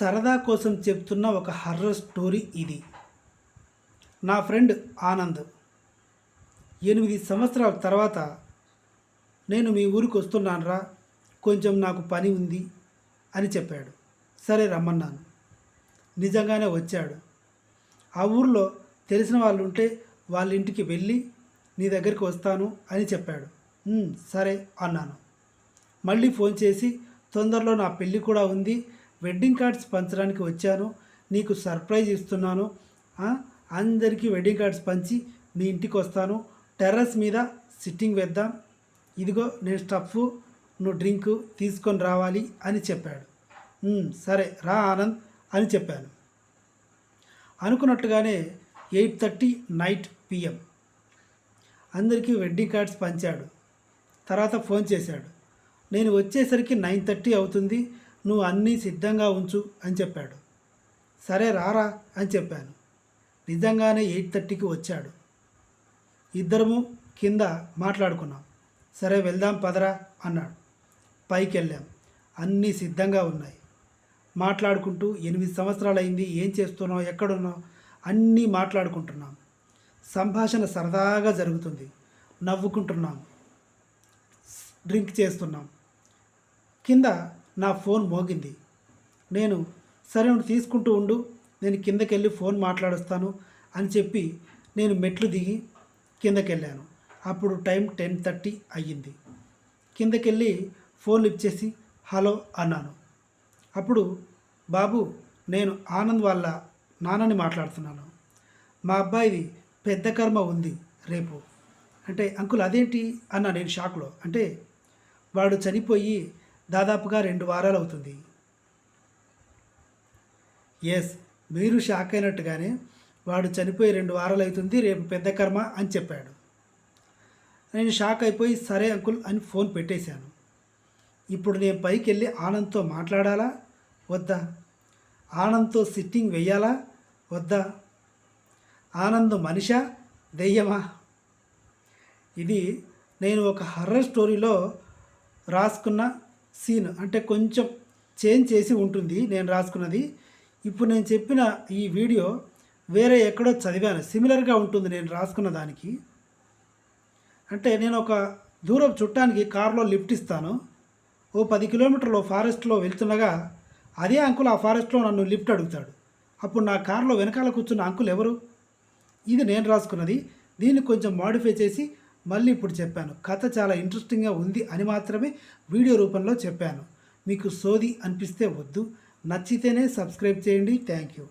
సరదా కోసం చెప్తున్న ఒక హర్రర్ స్టోరీ ఇది. నా ఫ్రెండ్ ఆనంద్. ఎనిమిది సంవత్సరాల తర్వాత నేను మీ ఊరికి వస్తున్నానురా కొంచెం నాకు పని ఉంది అని చెప్పాడు. సరే రమ్మన్నాను. నిజంగానే వచ్చాడు. ఆ ఊర్లో తెలిసిన వాళ్ళు ఉంటే వాళ్ళ ఇంటికి వెళ్ళి నీ దగ్గరికి వస్తాను అని చెప్పాడు. సరే అన్నాను. మళ్ళీ ఫోన్ చేసి తొందరలో నా పెళ్ళి కూడా ఉంది వెడ్డింగ్ కార్డ్స్ పంచడానికి వచ్చాను. నీకు సర్ప్రైజ్ ఇస్తున్నాను. అందరికీ వెడ్డింగ్ కార్డ్స్ పంచి నీ ఇంటికి వస్తాను. టెర్రస్ మీద సిట్టింగ్ వేద్దాం. ఇదిగో నేను స్టఫ్ నువ్వు డ్రింక్ తీసుకొని రావాలి అని చెప్పాడు. సరే రా ఆనంద్ అని చెప్పాను. అనుకున్నట్టుగానే ఎయిట్ థర్టీ నైట్ పిఎం. అందరికీ వెడ్డింగ్ కార్డ్స్ పంచాడు. తర్వాత ఫోన్ చేశాడు. నేను వచ్చేసరికి నైన్ థర్టీ అవుతుంది. నువ్వు అన్నీ సిద్ధంగా ఉంచు అని చెప్పాడు. సరే రారా అని చెప్పాను. నిజంగానే ఎయిట్ థర్టీకి వచ్చాడు. ఇద్దరము కింద మాట్లాడుకున్నాం. సరే వెళ్దాం పదరా అన్నాడు. పైకి వెళ్ళాం అన్నీ సిద్ధంగా ఉన్నాయి. మాట్లాడుకుంటూ ఎనిమిది సంవత్సరాలు అయింది ఏం చేస్తున్నావు ఎక్కడున్నావు అన్నీ మాట్లాడుకుంటున్నాం. సంభాషణ సరదాగా జరుగుతుంది. నవ్వుకుంటున్నాం. డ్రింక్ చేస్తున్నాం. కింద నా ఫోన్ మోగింది. నేను సరే నువ్వు తీసుకుంటూ ఉండు. నేను కిందకెళ్ళి ఫోన్ మాట్లాడుస్తాను అని చెప్పి నేను మెట్లు దిగి కిందకి వెళ్ళాను అప్పుడు టైం టెన్ థర్టీ అయ్యింది. కిందకెళ్ళి ఫోన్ లిఫ్ట్ చేసి హలో అన్నాను. అప్పుడు బాబు నేను ఆనంద్ వాళ్ళ నాన్నని మాట్లాడుతున్నాను. మా అబ్బాయిది పెద్ద కర్మ ఉంది రేపు. అంటే అంకుల్ అదేంటి? అన్నా నేను షాక్లో. అంటే వాడు చనిపోయి దాదాపుగా రెండు వారాలు అవుతుంది ఎస్ మీరు షాక్ అయినట్టుగానే వాడు చనిపోయి రెండు వారాలు అవుతుంది రేపు పెద్ద కర్మ అని చెప్పాడు. నేను షాక్ అయిపోయి సరే అంకుల్ అని ఫోన్ పెట్టేశాను. ఇప్పుడు నేను పైకి వెళ్ళి ఆనంద్తో మాట్లాడాలా? వద్దా? ఆనంద్తో సిట్టింగ్ వెయ్యాలా వద్దా? ఆనంద్ మనిషా? దెయ్యమా? ఇది నేను ఒక హర్రర్ స్టోరీలో రాసుకున్న సీన్ అంటే కొంచెం చేంజ్ చేసి ఉంటుంది నేను రాసుకున్నది. ఇప్పుడు నేను చెప్పిన ఈ వీడియో వేరే ఎక్కడో చదివాను. సిమిలర్గా ఉంటుంది నేను రాసుకున్న దానికి. అంటే నేను ఒక దూరం చుట్టానికి కారులో లిఫ్ట్ ఇస్తాను. ఓ పది కిలోమీటర్లు ఫారెస్ట్లో వెళ్తుండగా అదే అంకుల్ ఆ ఫారెస్ట్లో నన్ను లిఫ్ట్ అడుగుతాడు. అప్పుడు నా కారులో వెనకాల కూర్చున్న అంకుల్ ఎవరు? ఇది నేను రాసుకున్నది. దీన్ని కొంచెం మాడిఫై చేసి మళ్ళీ ఇప్పుడు చెప్పాను. కథ చాలా ఇంట్రెస్టింగ్గా ఉంది అని మాత్రమే వీడియో రూపంలో చెప్పాను. మీకు సోది అనిపిస్తే వద్దు. నచ్చితేనే సబ్స్క్రైబ్ చేయండి. Thank you